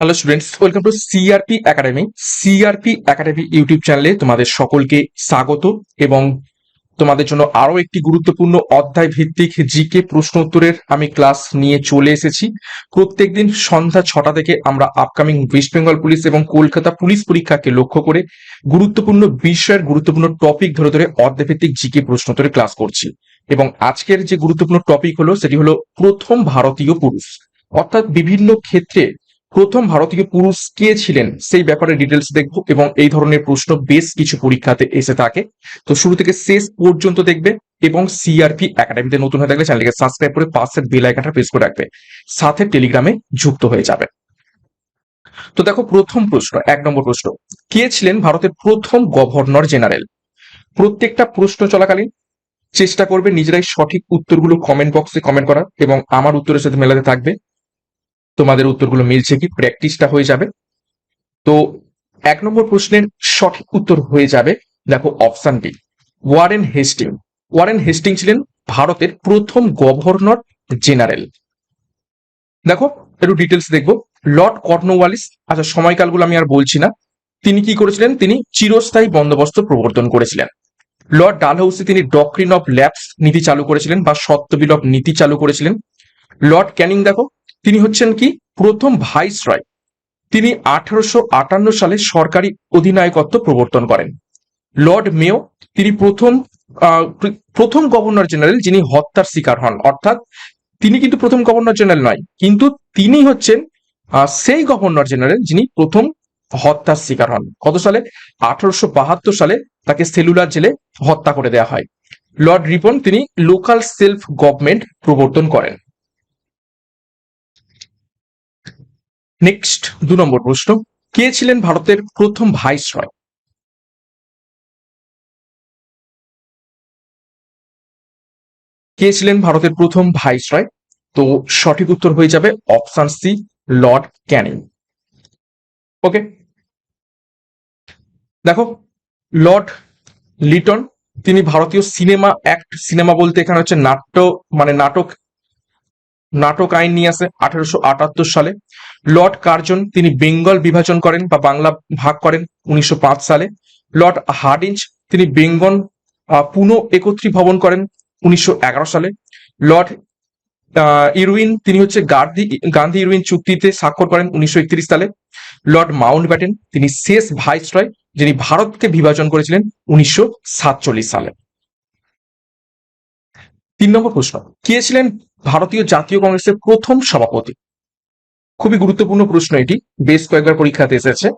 Hello students welcome to CRP academy CRP academy YouTube চ্যানেলে তোমাদের সকলকে স্বাগত এবং তোমাদের জন্য আরও একটি গুরুত্বপূর্ণ অধ্যায় ভিত্তিক জিকে প্রশ্ন উত্তরের আমি ক্লাস নিয়ে চলে এসেছি। প্রত্যেকদিন সন্ধ্যা ছটা থেকে আমরা আপকামিং ওয়েস্ট বেঙ্গল পুলিশ এবং কলকাতা পুলিশ পরীক্ষাকে লক্ষ্য করে গুরুত্বপূর্ণ বিষয়ের গুরুত্বপূর্ণ টপিক ধরে ধরে অধ্যায় ভিত্তিক জিকে প্রশ্ন উত্তরে ক্লাস করছি। এবং আজকের যে গুরুত্বপূর্ণ টপিক হলো, সেটি হলো প্রথম ভারতীয় পুরুষ। অর্থাৎ বিভিন্ন ক্ষেত্রে প্রথম ভারতীয় পুরুষ কে ছিলেন সেই ব্যাপারে ডিটেলস দেখব এবং এই ধরনের প্রশ্ন বেশ কিছু পরীক্ষাতে এসে থাকে। তো শুরু থেকে শেষ পর্যন্ত দেখবে এবং সিআরপি একাডেমিতে নতুন হয়ে থাকলে চ্যানেলকে সাবস্ক্রাইব করে পাশের বেল আইকনটা প্রেস করে রাখবে। সাথে টেলিগ্রামে যুক্ত হয়ে যাবে। তো দেখো প্রথম প্রশ্ন, এক নম্বর প্রশ্ন। কে ছিলেন ভারতের প্রথম গভর্নর জেনারেল প্রত্যেকটা প্রশ্ন চলাকালীন চেষ্টা করবে নিজেরাই সঠিক উত্তরগুলো কমেন্ট বক্সে কমেন্ট করার এবং আমার উত্তরের সাথে মেলাতে থাকবে। তোমাদের উত্তরগুলো মিলছে কি? প্র্যাকটিসটা হয়ে যাবে। তো এক নম্বর প্রশ্নের সঠিক উত্তর হয়ে যাবে, দেখো option D Warren Hasting Warren Hasting ছিলেন ভারতের প্রথম গভর্নর জেনারেল। দেখো, একটু ডিটেলস দেখব। লর্ড কর্নওয়ালিস আচ্ছা সময়কালগুলো আমি আর বলছি না। তিনি কি করেছিলেন? তিনি চিরস্থায়ী বন্দোবস্ত প্রবর্তন করেছিলেন। লর্ড ডালহৌসি তিনি ডক্রিন অফ ল্যাপস নীতি চালু করেছিলেন বা সত্যবিলোপ নীতি চালু করেছিলেন। লর্ড ক্যানিং দেখো তিনি হচ্ছেন কি? প্রথম ভাইস রয় তিনি আঠারোশো আটান্ন সালে সরকারি অধিনায়কত্ব প্রবর্তন করেন। লর্ড মেও তিনি প্রথম প্রথম গভর্নর জেনারেল যিনি হত্যার শিকার হন। অর্থাৎ তিনি কিন্তু প্রথম গভর্নর জেনারেল নয়, কিন্তু তিনি হচ্ছেন সেই গভর্নর জেনারেল যিনি প্রথম হত্যার শিকার হন। কত সালে? আঠারোশো বাহাত্তর সালে তাকে সেলুলার জেলে হত্যা করে দেওয়া হয়। লর্ড রিপন, তিনি লোকাল সেলফ গভর্নমেন্ট প্রবর্তন করেন। নেক্সট দু নম্বর প্রশ্ন। কে ছিলেন ভারতের প্রথম ভাইস রয় কে ছিলেন ভারতের প্রথম ভাইস রয় তো সঠিক উত্তর হয়ে যাবে option C Lord Canning okay দেখো লর্ড লিটন তিনি ভারতীয় সিনেমা অ্যাক্ট সিনেমা বলতে এখানে হচ্ছে নাট্য মানে নাটক নাটক আইন নিয়ে আসে আঠারোশো আটাত্তর সালে। লর্ড কার্জন তিনি বেঙ্গল বিভাজন করেন বা বাংলা ভাগ করেন উনিশশো পাঁচ সালে। লর্ড হার্ডিঞ্জ তিনি বেঙ্গল পুনঃ একত্রীভবন করেন উনিশশো এগারো সালে। লর্ড আহ, ইরউইন তিনি হচ্ছে গান্ধী গান্ধী ইরউইন চুক্তিতে স্বাক্ষর করেন উনিশশো একত্রিশ সালে। লর্ড মাউন্ট ব্যাটেন তিনি শেষ ভাইসরয় যিনি ভারতকে বিভাজন করেছিলেন উনিশশো সাতচল্লিশ সালে। তিন নম্বর প্রশ্ন কে ছিলেন ভারতীয় জাতীয় কংগ্রেসের প্রথম সভাপতি। খুবই গুরুত্বপূর্ণ প্রশ্ন এটি, বেশ কয়েকবার পরীক্ষাতে এসেছে।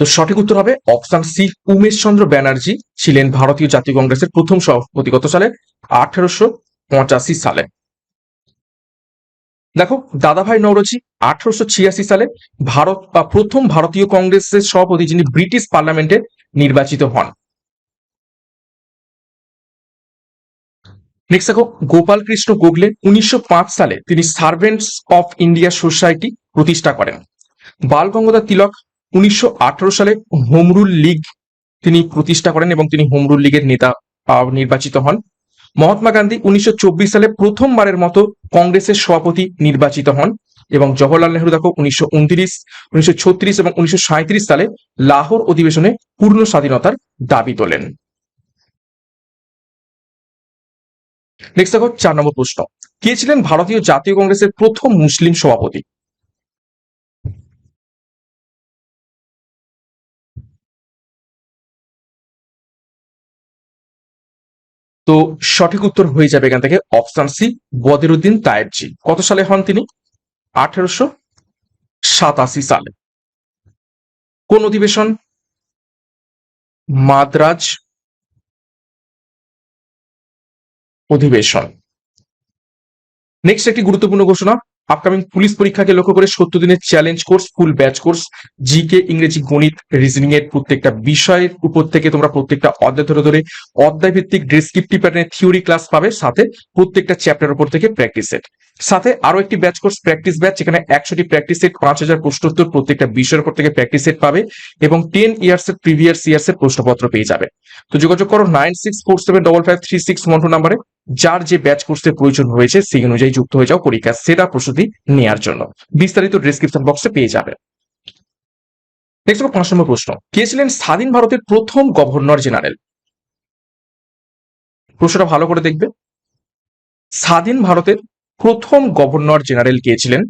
তো সঠিক উত্তর হবে অপশন সি, উমেশ চন্দ্র ব্যানার্জি ছিলেন ভারতীয় জাতীয় কংগ্রেসের প্রথম সভাপতি কত সালে? আঠারোশো পঁচাশি সালে। দেখো, দাদাভাই নওরোজি আঠারোশো ছিয়াশি সালে ভারত বা প্রথম ভারতীয় কংগ্রেসের সভাপতি যিনি ব্রিটিশ পার্লামেন্টে নির্বাচিত হন। নেক্সট দেখো, গোপাল কৃষ্ণ উনিশশো সালে তিনি সার্ভেন্টস অফ ইন্ডিয়া সোসাইটি প্রতিষ্ঠা করেন। বাল গঙ্গাধর তিলক উনিশশো আঠারো সালে হোম রুল লীগ তিনি প্রতিষ্ঠা করেন এবং তিনি হোম রুল লীগের নেতা নির্বাচিত হন। মহাত্মা গান্ধী উনিশশো চব্বিশ সালে প্রথমবারের মতো কংগ্রেসের সভাপতি নির্বাচিত হন এবং জওহরলাল নেহরু দেখো, উনিশশো উনত্রিশ, উনিশশো এবং উনিশশো সাঁইত্রিশ সালে লাহোর অধিবেশনে পূর্ণ স্বাধীনতার দাবি তোলেন। নেক্সট দেখো, চার নম্বর প্রশ্ন। কে ছিলেন ভারতীয় জাতীয় কংগ্রেসের প্রথম মুসলিম সভাপতি? তো সঠিক উত্তর হয়ে যাবে এখান থেকে অপশন সি, বদিরুদ্দিন তায়েবজি কত সালে হন তিনি? আঠেরোশো সাতাশি সালে। কোন অধিবেশন? মাদ্রাজ অধিবেশন। নেক্সট একটি গুরুত্বপূর্ণ ঘোষণা আপকামিং পুলিশ পরীক্ষাকে লক্ষ্য করে সত্তর দিনের challenge course full batch course GK ইংরেজি গণিত রিজনিং এর প্রত্যেকটা বিষয়ের উপর থেকে তোমরা প্রত্যেকটা অধ্যায় ধরে ধরে অধ্যায় ভিত্তিক ডেসক্রিপটিভ প্যাটার্নের থিওরি ক্লাস পাবে, সাথে প্রত্যেকটা চ্যাপ্টার উপর থেকে প্র্যাকটিস সেট সাথে আরও একটি ব্যাচ কোর্স প্র্যাকটিস ব্যাচ যেখানে একশোটি প্র্যাকটিস সেট পাঁচ হাজার প্রশ্নোত্তর প্রত্যেকটা বিষয়ের উপর থেকে প্র্যাকটিস সেট পাবে এবং টেন ইয়ার্স এর প্রিভিয়াস ইয়ার্স এর প্রশ্নপত্র পেয়ে যাবে। তো যোগাযোগ করো nine six four seven double five three six one two নাম্বারে যার যে ব্যাচ কোর্সের প্রয়োজন হয়েছে, সেই অনুযায়ী যুক্ত হয়ে যাও পরীক্ষার সেরা প্রস্তুতি নেওয়ার জন্য। বিস্তারিত ডিসক্রিপশন বক্সে পেয়ে যাবে। নেক্সট পাঁচ নম্বর প্রশ্ন। কে ছিলেন স্বাধীন ভারতের প্রথম গভর্নর জেনারেল প্রশ্নটা ভালো করে দেখবে। স্বাধীন ভারতের প্রথম গভর্নর জেনারেল কে ছিলেন?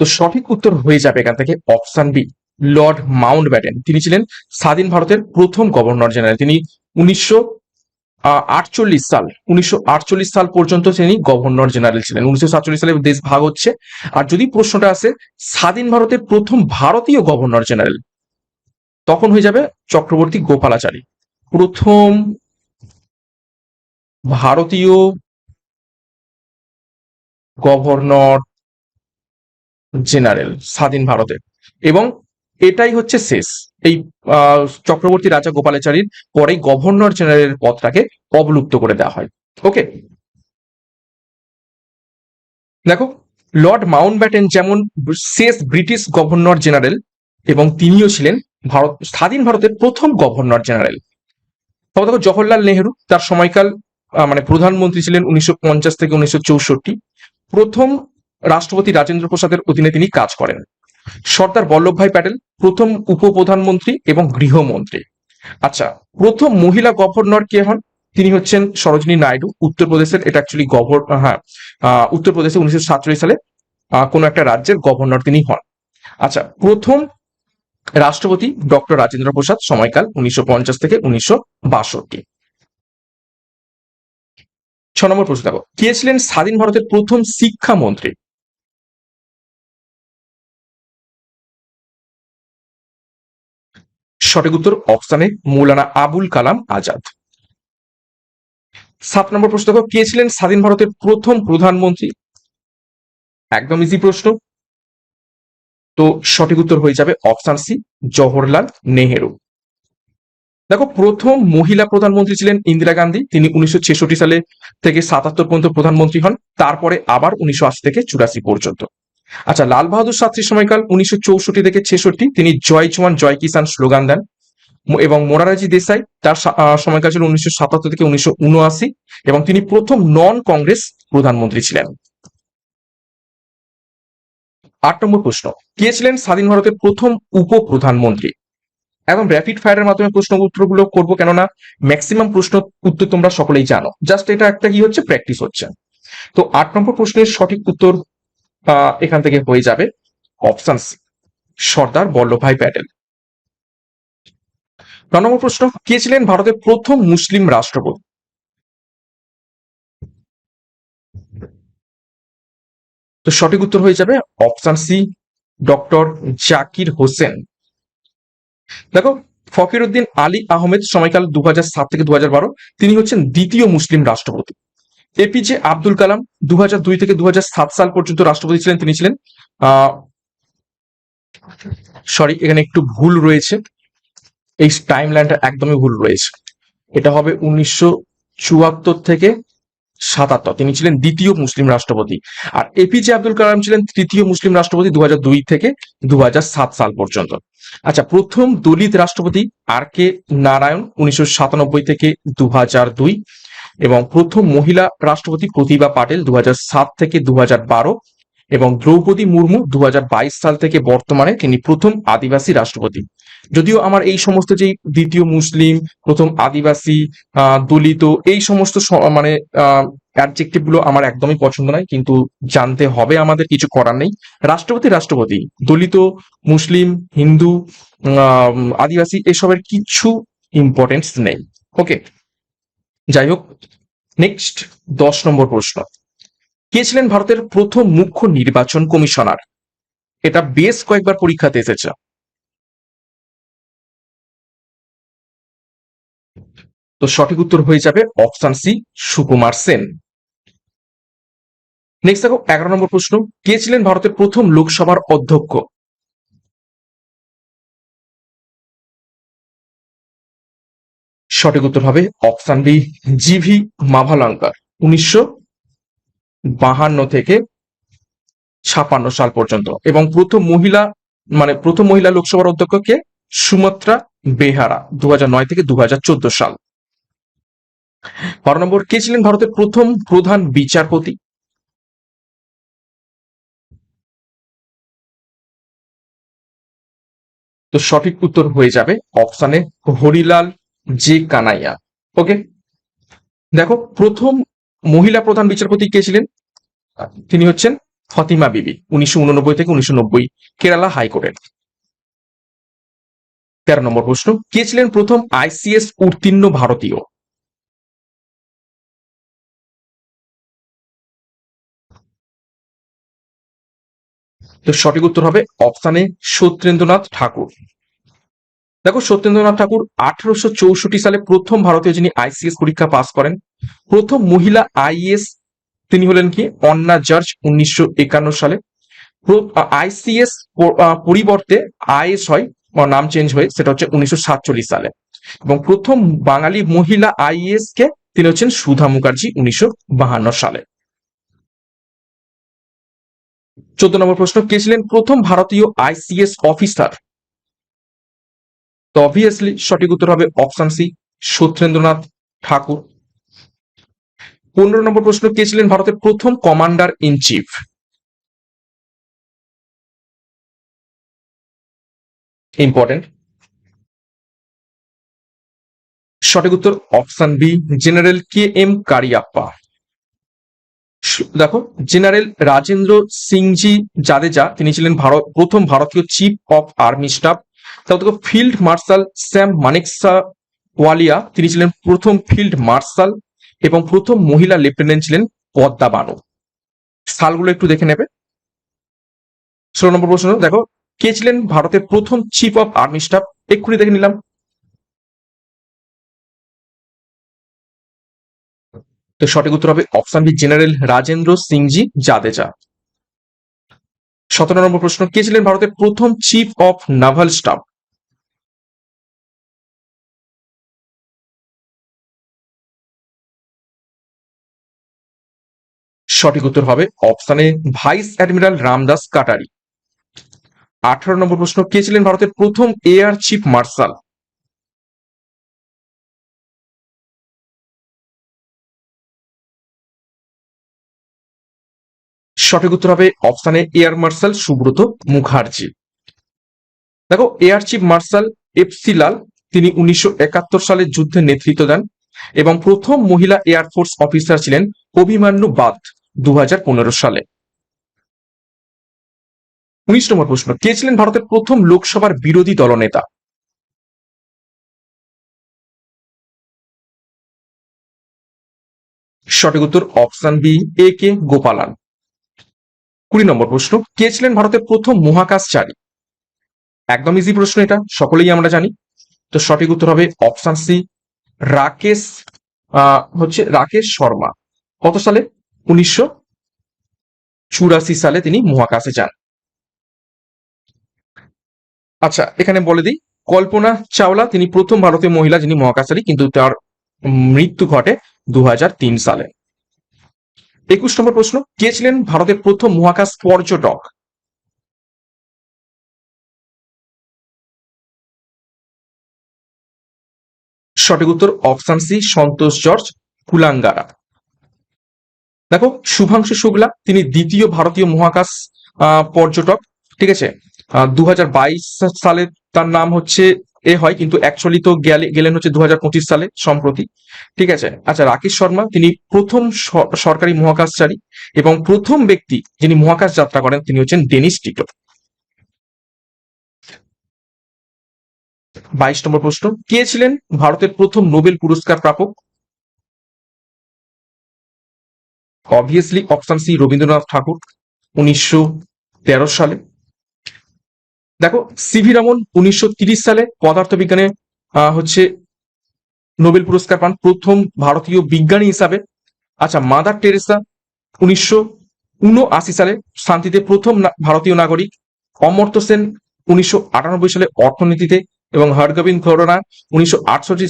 তো সঠিক উত্তর হয়ে যাবে এখান থেকে option B Lord Mount Batten তিনি ছিলেন স্বাধীন ভারতের প্রথম গভর্নর জেনারেল। তিনি উনিশশো আটচল্লিশ সাল, উনিশশো আটচল্লিশ সাল পর্যন্ত তিনি গভর্নর জেনারেল ছিলেন। উনিশশো সাতচল্লিশ সালে দেশ ভাগ হচ্ছে। আর যদি প্রশ্নটা আসে, স্বাধীন ভারতের প্রথম ভারতীয় গভর্নর জেনারেল তখন হয়ে যাবে চক্রবর্তী গোপালাচারী। প্রথম ভারতীয় গভর্নর জেনারেল স্বাধীন ভারতের এবং এটাই হচ্ছে শেষ। এই চক্রবর্তী রাজা গোপালাচারীর পরে গভর্নর জেনারেলের পদটাকে অবলুপ্ত করে দেওয়া হয়। ওকে? দেখো, লর্ড মাউন্ট ব্যাটেন যেমন শেষ ব্রিটিশ গভর্নর জেনারেল এবং তিনিও ছিলেন ভারত, স্বাধীন ভারতের প্রথম গভর্নর জেনারেল। তবে দেখো, জওহরলাল নেহেরু, তার সময়কাল মানে প্রধানমন্ত্রী ছিলেন উনিশশো পঞ্চাশ থেকে উনিশশো চৌষট্টি। প্রথম রাষ্ট্রপতি রাজেন্দ্র প্রসাদের অধীনে তিনি কাজ করেন। সর্দার বল্লভভাই প্যাটেল, প্রথম উপপ্রধানমন্ত্রী এবং গৃহমন্ত্রী। আচ্ছা প্রথম মহিলা গভর্নর কে হন? তিনি হচ্ছেন সরোজিনী নাইডু, উত্তরপ্রদেশের, এটা অ্যাকচুয়ালি গভর্ন হ্যাঁ উত্তরপ্রদেশে উনিশশো সাতচল্লিশ সালে কোনো একটা রাজ্যের গভর্নর তিনি হন। আচ্ছা প্রথম রাষ্ট্রপতি ডক্টর রাজেন্দ্র প্রসাদ, সময়কাল উনিশশো পঞ্চাশ থেকে উনিশশো বাষট্টি। ছ নম্বর প্রশ্ন দেখো। কে ছিলেন স্বাধীন ভারতের প্রথম শিক্ষামন্ত্রী? সঠিক উত্তর অপশানে মৌলানা আবুল কালাম আজাদ। সাত নম্বর প্রশ্ন দেখো, কে ছিলেন স্বাধীন ভারতের প্রথম প্রধানমন্ত্রী? একদম ইজি প্রশ্ন। তো সঠিক উত্তর হয়ে যাবে অপশান সি, জওহরলাল নেহেরু। দেখো, প্রথম মহিলা প্রধানমন্ত্রী ছিলেন ইন্দিরা গান্ধী। তিনি উনিশশো ছেষট্টি সালে থেকে সাতাত্তর পর্যন্ত প্রধানমন্ত্রী হন। তারপরে আবার উনিশশো আশি থেকে চুরাশি পর্যন্ত। আচ্ছা লাল বাহাদুর শাস্ত্রীর সময়কাল উনিশশো চৌষট্টি থেকে ছেষট্টি। তিনি জয় জওয়ান জয় কিষান স্লোগান দেন। এবং মোরারাজি দেশাই, তার সময়কাল ছিল উনিশশো সাতাত্তর থেকে উনিশশো উনআশি এবং তিনি প্রথম নন কংগ্রেস প্রধানমন্ত্রী ছিলেন। আট নম্বর প্রশ্ন। কে ছিলেন স্বাধীন ভারতের প্রথম উপপ্রধানমন্ত্রী? এখন র্যাপিড ফায়ারের মাধ্যমে প্রশ্ন উত্তরগুলো করব, কেননা ম্যাক্সিমাম প্রশ্ন উত্তর তোমরা সকলেই জানো। জাস্ট এটা একটা কি হচ্ছে? প্র্যাকটিস হচ্ছে। তো আট নম্বর প্রশ্নের সঠিক উত্তর এখান থেকে হয়ে যাবে অপশন সি সর্দার বল্লভভাই প্যাটেল। ন নম্বর প্রশ্ন, কে ছিলেন ভারতের প্রথম মুসলিম রাষ্ট্রপতি? তো সঠিক উত্তর হয়ে যাবে option C, doctor Zakir Hussain. দেখো, ফকির উদ্দিন আলী আহমেদ সময়কাল দু থেকে দু তিনি হচ্ছেন দ্বিতীয় মুসলিম রাষ্ট্রপতি। এপিজে আব্দুল কালাম দু দুই থেকে দু সাল পর্যন্ত রাষ্ট্রপতি ছিলেন, তিনি ছিলেন সরি এখানে একটু ভুল রয়েছে। এই টাইম লাইনটা একদমই ভুল রয়েছে। এটা হবে উনিশশো চুয়াত্তর থেকে সাতাত্তর। তিনি ছিলেন দ্বিতীয় মুসলিম রাষ্ট্রপতি। আর এপিজে আব্দুল কালাম ছিলেন তৃতীয় মুসলিম রাষ্ট্রপতি দু দুই থেকে দু সাল পর্যন্ত। আচ্ছা প্রথম দলিত রাষ্ট্রপতি আর কে নারায়ণ উনিশশো সাতানব্বই থেকে দু এবং প্রথম মহিলা রাষ্ট্রপতি প্রতিভা পাটেল দু থেকে দু এবং দ্রৌপদী মুর্মু দু হাজার বাইশ সাল থেকে বর্তমানে তিনি প্রথম আদিবাসী রাষ্ট্রপতি। যদিও আমার এই সমস্ত যে দ্বিতীয় মুসলিম, প্রথম আদিবাসী দলিত এই সমস্ত মানে অ্যাডজেক্টিভগুলো আমার একদমই পছন্দ নয়, কিন্তু জানতে হবে আমাদের, কিছু করার নেই। রাষ্ট্রপতি রাষ্ট্রপতি, দলিত, মুসলিম, হিন্দু আদিবাসী, এসবের কিছু ইম্পর্টেন্স নেই। ওকে যাই হোক নেক্সট দশ নম্বর প্রশ্ন। কে ছিলেন ভারতের প্রথম মুখ্য নির্বাচন কমিশনার? এটা বেশ কয়েকবার পরীক্ষাতে এসেছে। তো সঠিক উত্তর হয়ে যাবে option C, Sukumar Sen. Next দেখো, এগারো নম্বর প্রশ্ন। কে ছিলেন ভারতের প্রথম লোকসভার অধ্যক্ষ? সঠিক উত্তর হবে অপশন বি, জিভি মাভালঙ্কার। উনিশশো বাহান্ন থেকে ছাপান্ন সাল পর্যন্ত। এবং প্রথম মহিলা মানে প্রথম মহিলা লোকসভার অধ্যক্ষ কে? সুমাত্রা বেহারা দু থেকে দু সাল। বারো নম্বর, কে ছিলেন ভারতের প্রথম প্রধান বিচারপতি? তো সঠিক উত্তর হয়ে যাবে অপশানে হরিলাল জে কানাইয়া ওকে দেখো, প্রথম মহিলা প্রধান বিচারপতি কে ছিলেন? তিনি হচ্ছেন ফতিমা বিবি, উনিশশো উননব্বই থেকে উনিশশো নব্বই, কেরালা হাইকোর্টের। তেরো নম্বর প্রশ্ন, কে ছিলেন প্রথম আইসিএস উত্তীর্ণ ভারতীয়? তো সঠিক উত্তর হবে অপশানে সত্যেন্দ্রনাথ ঠাকুর। দেখো, সত্যেন্দ্রনাথ ঠাকুর আঠারোশো চৌষট্টি সালে প্রথম ভারতীয় যিনি আইসিএস পরীক্ষা পাস করেন, প্রথম মহিলা আইএস তিনি হলেন কি? অন্না জর্জ উনিশশো একান্ন সালে। আইসিএস পরিবর্তে আইএস হয় নাম চেঞ্জ হয়ে, সেটা হচ্ছে উনিশশো সাতচল্লিশ সালে। এবং প্রথম বাঙালি মহিলা আইএস কে তিনি হচ্ছেন সুধা মুখার্জি উনিশশো সালে। চোদ্দ নম্বর প্রশ্ন, কে ছিলেন প্রথম ভারতীয় আইসিএস অফিসার তো অবভিয়াসলি সঠিক উত্তর হবে অপশন সি সত্যেন্দ্রনাথ ঠাকুর। পনেরো নম্বর প্রশ্ন, কে ছিলেন ভারতের প্রথম কমান্ডার ইন চিফ ইম্পর্টেন্ট সঠিক উত্তর option B general K M Cariappa. দেখো জেনারেল রাজেন্দ্র সিংজি জাদেজা, তিনি ছিলেন ভারত, প্রথম ভারতীয় চিফ অফ আর্মি স্টাফ তারপর ফিল্ড মার্শাল স্যাম মানেকসা ওয়ালিয়া, তিনি ছিলেন প্রথম ফিল্ড মার্শাল এবং প্রথম মহিলা লেফটেন্যান্ট ছিলেন পদ্মা বানু সালগুলো একটু দেখে নেবে। ষোলো নম্বর প্রশ্ন, দেখো, কে ছিলেন ভারতের প্রথম চিফ অফ আর্মি স্টাফ? এক্ষুনি দেখে নিলাম। তো সঠিক উত্তর হবে option B, general Rajendra Sinhji Jadeja. সতেরো নম্বর প্রশ্ন, কে ছিলেন ভারতের প্রথম চিফ অফ নাভাল স্টাফ সঠিক উত্তর হবে অপশানে ভাইস অ্যাডমিরাল রামদাস কাটারি। আঠারো নম্বর প্রশ্ন, কে ছিলেন ভারতের প্রথম এয়ার চিফ মার্শাল সঠিক উত্তর হবে অপশানে এয়ার মার্শাল সুব্রত মুখার্জি। দেখো, air chief marshal F C Lal, তিনি উনিশশো একাত্তর সালে যুদ্ধে নেতৃত্ব দেন এবং প্রথম মহিলা এয়ারফোর্স অফিসার ছিলেন অভিমান্যু বাদ দু সালে। উনিশ নম্বর প্রশ্ন, কে ছিলেন ভারতের প্রথম লোকসভার বিরোধী দলনেতা? সঠিক উত্তর অপশন বি, এ কে গোপালান। কুড়ি নম্বর প্রশ্ন, কে ছিলেন ভারতের প্রথম মহাকাশচারী একদম ইজি প্রশ্ন এটা, সকলেই আমরা জানি। তো সঠিক উত্তর হবে অপশন সি রাকেশ হচ্ছে রাকেশ শর্মা। কত সালে? উনিশশো চুরাশি সালে তিনি মহাকাশে যান। আচ্ছা এখানে বলে দিই, কল্পনা চাওলা তিনি প্রথম ভারতীয় মহিলা যিনি মহাকাশচারী, কিন্তু তার মৃত্যু ঘটে দু হাজার তিন সালে। একুশ নম্বর প্রশ্ন, কে ছিলেন ভারতের প্রথম মহাকাশ পর্যটক? সঠিক উত্তর অপশন সি, সন্তোষ জর্জ কুলাঙ্গারা। দেখো, শুভাংশু শুক্লা, তিনি দ্বিতীয় ভারতীয় মহাকাশ পর্যটক, ঠিক আছে? দু হাজার বাইশ সালে তার নাম হচ্ছে এ হয়, কিন্তু অ্যাকচুয়ালি তো গেলে, গেলেন হচ্ছে দু হাজার পঁচিশ সালে সম্প্রতি। ঠিক আছে? আচ্ছা রাকেশ শর্মা, তিনি প্রথম সরকারি মহাকাশচারী এবং প্রথম ব্যক্তি যিনি মহাকাশ যাত্রা করেন, তিনি হচ্ছেন ডেনিস টিটো। বাইশ নম্বর প্রশ্ন, কে ছিলেন ভারতের প্রথম নোবেল পুরস্কার প্রাপক? Obviously option C Rabindranath Thakur, উনিশশো তেরো সালে। দেখো সিভি রমন উনিশশো সালে পদার্থবিজ্ঞানে হচ্ছে নোবেল পুরস্কার পান প্রথম ভারতীয় বিজ্ঞানী হিসাবে। আচ্ছা মাদার টেরেসা উনিশশো উনআশি সালে শান্তিতে প্রথম ভারতীয় নাগরিক। অমর্ত্য সেন উনিশশো আটানব্বই সালে অর্থনীতিতে এবং হরগোবিন্দ খোরনা উনিশশো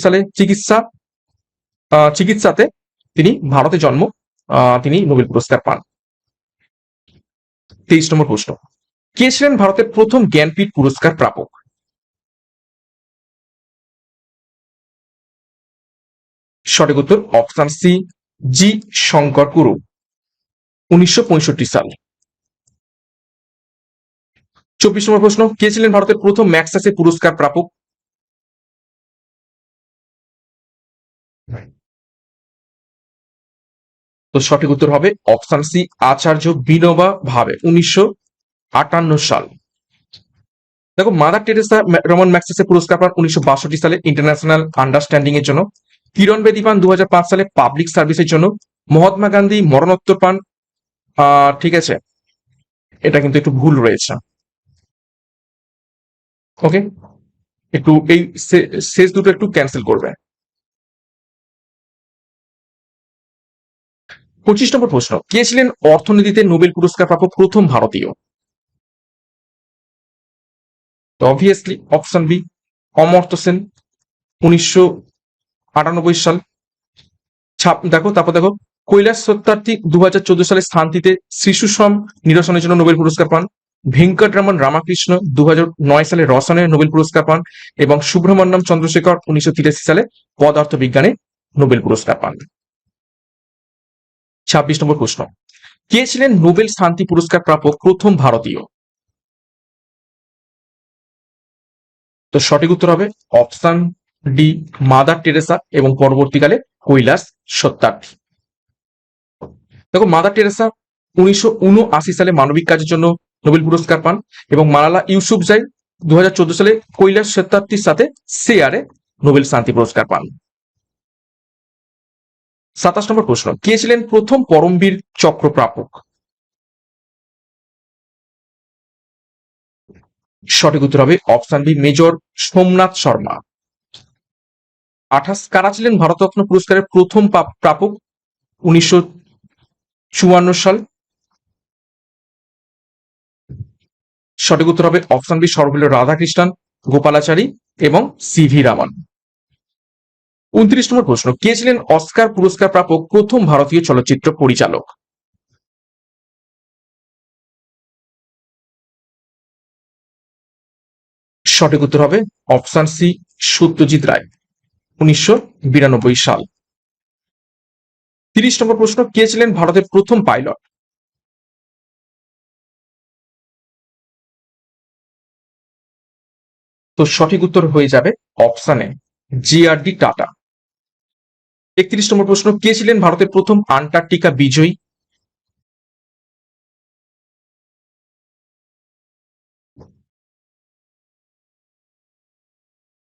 সালে চিকিৎসা চিকিৎসাতে তিনি ভারতে জন্ম তিনি নোবেল পুরস্কার পান। তেইশ নম্বর প্রশ্ন। কে ছিলেন ভারতের প্রথম জ্ঞানপীঠ পুরস্কার প্রাপক? সঠিক উত্তর option C, G, Shankar Kurup, উনিশশো পঁয়ষট্টি সাল। চব্বিশ নম্বর প্রশ্ন, কে ছিলেন ভারতের প্রথম ম্যাক্সাসে পুরস্কার প্রাপক? তো সঠিক উত্তর হবে অপশন সি, আচার্য বিনোবা ভাবে, উনিশশো আটান্ন সাল। দেখো, মাদার টেরেসা রমন ম্যাক্সেসে পুরস্কার পান উনিশশো বাষট্টি সালে ইন্টারন্যাশনাল আন্ডারস্ট্যান্ডিং এর জন্য। কিরণ বেদি পান দু সালে পাবলিক সার্ভিসের জন্য। মহাত্মা গান্ধী মরণোত্তর পান। ঠিক আছে। এটা কিন্তু একটু ভুল রয়েছে। ওকে? একটু এই শেষ দুটো একটু ক্যান্সেল করবে। পঁচিশ নম্বর প্রশ্ন। কে ছিলেন অর্থনীতিতে নোবেল পুরস্কার প্রাপক প্রথম ভারতীয়? তো obviously option B Amartya Sen উনিশশো আটানব্বই সাল। ছাপ, দেখো, তারপর দেখো, কৈলাস সত্যার্থী দু হাজার চোদ্দ সালে স্থানটিতে শিশুশ্রম নিরসনের জন্য নোবেল পুরস্কার পান। ভেঙ্কটরামন রামাকৃষ্ণ দু নয় সালে রসায়নে নোবেল পুরস্কার পান এবং সুব্রমণ্যম চন্দ্রশেখর উনিশশো তিরাশি সালে পদার্থ বিজ্ঞানে নোবেল পুরস্কার পান। ছাব্বিশ নম্বর প্রশ্ন। কে ছিলেন নোবেল শান্তি পুরস্কার প্রাপক প্রথম ভারতীয়? তো সঠিক উত্তর হবে অপশন ডি, মাদার টেরেসা এবং পরবর্তীকালে কৈলাস সত্যার্থী দেখো, মাদার টেরেসা উনিশশো উনআশি সালে মানবিক কাজের জন্য নোবেল পুরস্কার পান এবং মালালা ইউসুফ ইউসুফজাই দু সালে কৈলাস সত্যার্থীর সাথে সেয়ারে নোবেল শান্তি পুরস্কার পান। সাতাশ নম্বর প্রশ্ন, কে ছিলেন প্রথম পরমবীর চক্র প্রাপক সঠিক উত্তর হবে option B major Somnath Sharma. আঠাশ, কারা ছিলেন ভারতরত্ন পুরস্কারের প্রথম প্রাপক উনিশশো চুয়ান্ন সাল? সঠিক উত্তর হবে অপশন বি সর্বপল্লী রাধাকৃষ্ণন, গোপালাচারী এবং সি ভি রামান। উনত্রিশ নম্বর প্রশ্ন, কে ছিলেন অস্কার পুরস্কার প্রাপক প্রথম ভারতীয় চলচ্চিত্র পরিচালক? সঠিক উত্তর হবে অপশন সি, সত্যজিৎ রায়, উনিশশো বিরানব্বই সাল। তিরিশ নম্বর প্রশ্ন, কে ছিলেন ভারতের প্রথম পাইলট? তো সঠিক উত্তর হয়ে যাবে অপশানে জিআরডি টাটা। একত্রিশ নম্বর প্রশ্ন, কে ছিলেন ভারতের প্রথম আন্টার্কটিকা বিজয়ী?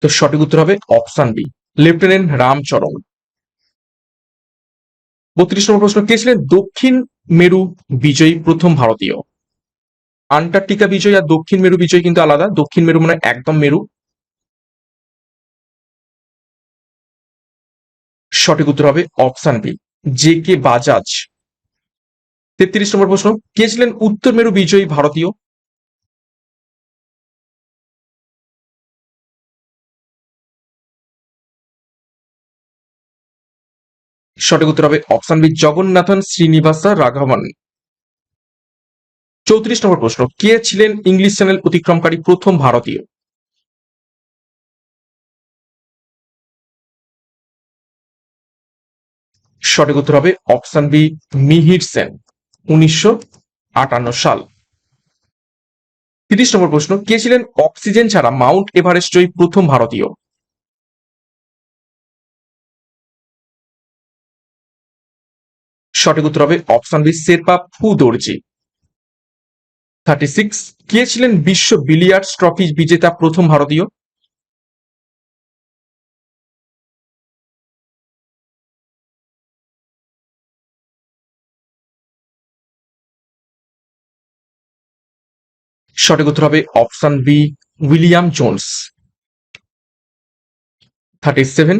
তো সঠিক উত্তর হবে অপশন বি, লেফটেন্যান্ট রামচরণ বত্রিশ নম্বর প্রশ্ন, কে ছিলেন দক্ষিণ মেরু বিজয়ী প্রথম ভারতীয়? আন্টার্কটিকা বিজয় আর দক্ষিণ মেরু বিজয় কিন্তু আলাদা। দক্ষিণ মেরু মানে একদম মেরু। সঠিক উত্তর হবে option B, J K Bajaj. তেত্রিশ নম্বর প্রশ্ন, কে ছিলেন উত্তর মেরু বিজয়ী ভারতীয়? সঠিক উত্তর হবে অপশন বি, জগন্নাথন শ্রীনিবাসা রাঘবন। চৌত্রিশ নম্বর প্রশ্ন, কে ছিলেন ইংলিশ চ্যানেল অতিক্রমকারী প্রথম ভারতীয়? সঠিক উত্তর হবে অপশন বি, মিহির সেন, উনিশশো আটান্ন সাল। তিরিশ নম্বর প্রশ্ন, কে ছিলেন অক্সিজেন ছাড়া মাউন্ট এভারেস্ট জয়ী প্রথম ভারতীয়? সঠিক উত্তর হবে অপশন বি, শেরপা ফু দর্জি থার্টি সিক্স কে ছিলেন বিশ্ব বিলিয়ার্ডস ট্রফি বিজেতা প্রথম ভারতীয়? সঠিক উত্তর হবে option B, William Jones. Thirty seven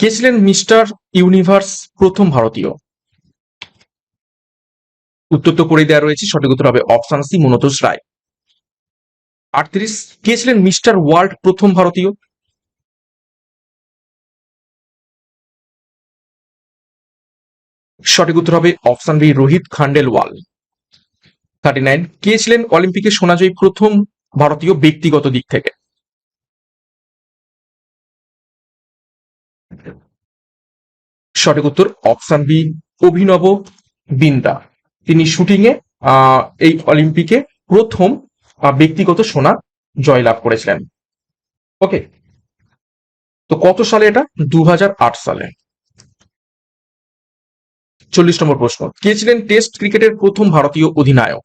কে ছিলেন মিস্টার ইউনিভার্স প্রথম ভারতীয়? উত্তর তো করে দেওয়া রয়েছে, সঠিক উত্তর হবে অপশন সি, মনতোষ রায়। আটত্রিশ, কে ছিলেন মিস্টার ওয়ার্ল্ড প্রথম ভারতীয়? সঠিক উত্তর হবে option B, Rohit Khandelwal. Thirty nine, কে ছিলেন অলিম্পিকে সোনাজয়ী প্রথম ভারতীয় ব্যক্তিগত দিক থেকে? সঠিক উত্তর অপশন বি, অভিনব বিন্দা তিনি শুটিং এ আহ, এই অলিম্পিকে প্রথম ব্যক্তিগত সোনা জয়লাভ করেছিলেন। ওকে? তো কত সালে এটা? দু হাজার আট সালে। চল্লিশ নম্বর প্রশ্ন। কে ছিলেন টেস্ট ক্রিকেটের প্রথম ভারতীয় অধিনায়ক?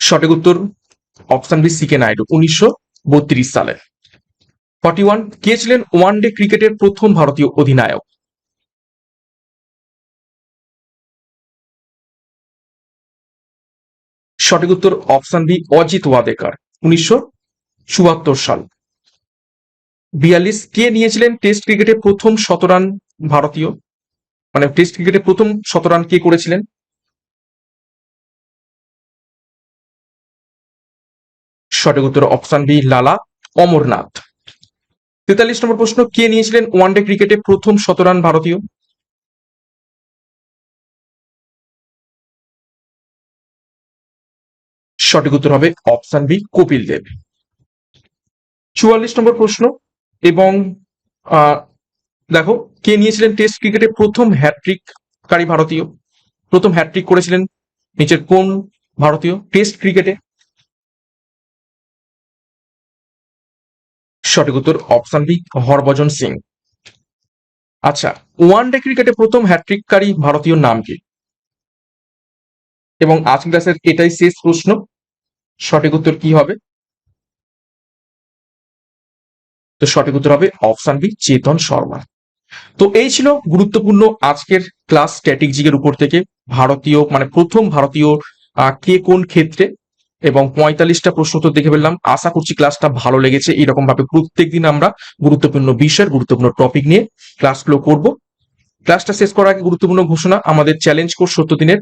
সঠিক উত্তর অপশন বি সিকে নাইডু উনিশশো বত্রিশ সালে। ফর্টি ওয়ান কে ছিলেন ওয়ান ডে ক্রিকেটের প্রথম ভারতীয় অধিনায়ক? সঠিক উত্তর অপশন বি, অজিত ওয়াদেকার, উনিশশো চুয়াত্তর সাল। বিয়াল্লিশ, কে নিয়েছিলেন টেস্ট ক্রিকেটে প্রথম শতরান ভারতীয়? মানে টেস্ট ক্রিকেটে প্রথম শতরান কে করেছিলেন? সঠিক উত্তর অপশন বি, লালা অমরনাথ। তেতাল্লিশ নম্বর প্রশ্ন, কে নিয়েছিলেন ওয়ানডে ক্রিকেটে প্রথম শতরান ভারতীয়? সঠিক উত্তর হবে অপশন বি, কপিল দেব। চুয়াল্লিশ নম্বর প্রশ্ন, এবং দেখো, কে নিয়েছিলেন টেস্ট ক্রিকেটে প্রথম হ্যাট্রিক কারী ভারতীয়? প্রথম হ্যাট্রিক করেছিলেন নিচের কোন ভারতীয়? টেস্ট ক্রিকেটে। সঠিক উত্তর অপশন বি হরভজন সিং। আচ্ছা ওয়ান ডে ক্রিকেটে প্রথম হ্যাট্রিককারী ভারতীয় নাম কি? এবং আজকের ক্লাসের এটাই শেষ প্রশ্ন। সঠিক উত্তর কি হবে? তো সঠিক উত্তর হবে অপশন বি চেতন শর্মা। তো এই ছিল গুরুত্বপূর্ণ আজকের ক্লাস স্ট্যাটিক জিগের উপর থেকে ভারতীয় মানে প্রথম ভারতীয় কে কোন ক্ষেত্রে এবং পঁয়তাল্লিশটা প্রশ্ন তো দেখে ফেললাম। আশা করছি ক্লাসটা ভালো লেগেছে। এরকম ভাবে প্রত্যেকদিন আমরা গুরুত্বপূর্ণ বিষয়ের, গুরুত্বপূর্ণ টপিক নিয়ে ক্লাসগুলো করব। ক্লাসটা শেষ করার আগে গুরুত্বপূর্ণ ঘোষণা, আমাদের চ্যালেঞ্জ কোর্স সত্তর দিনের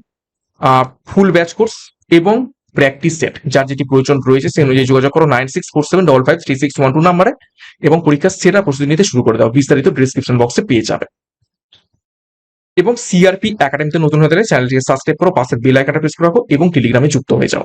ফুল ব্যাচ কোর্স এবং প্র্যাকটিস সেট যার যেটি প্রয়োজন রয়েছে সেই অনুযায়ী যোগাযোগ করো nine six four seven double five three six one two নাম্বারে এবং পরীক্ষার সেরা প্রস্তুতি নিতে শুরু করে দাও। বিস্তারিত ডিসক্রিপশন বক্সে পেয়ে যাবে। এবং সিআরপি একাডেমিতে নতুন হয়ে থাকলে চ্যানেলটিকে সাবস্ক্রাইব করো পাশের বেল আইকনটা প্রেস করে রাখো এবং টেলিগ্রামে যুক্ত হয়ে যাও।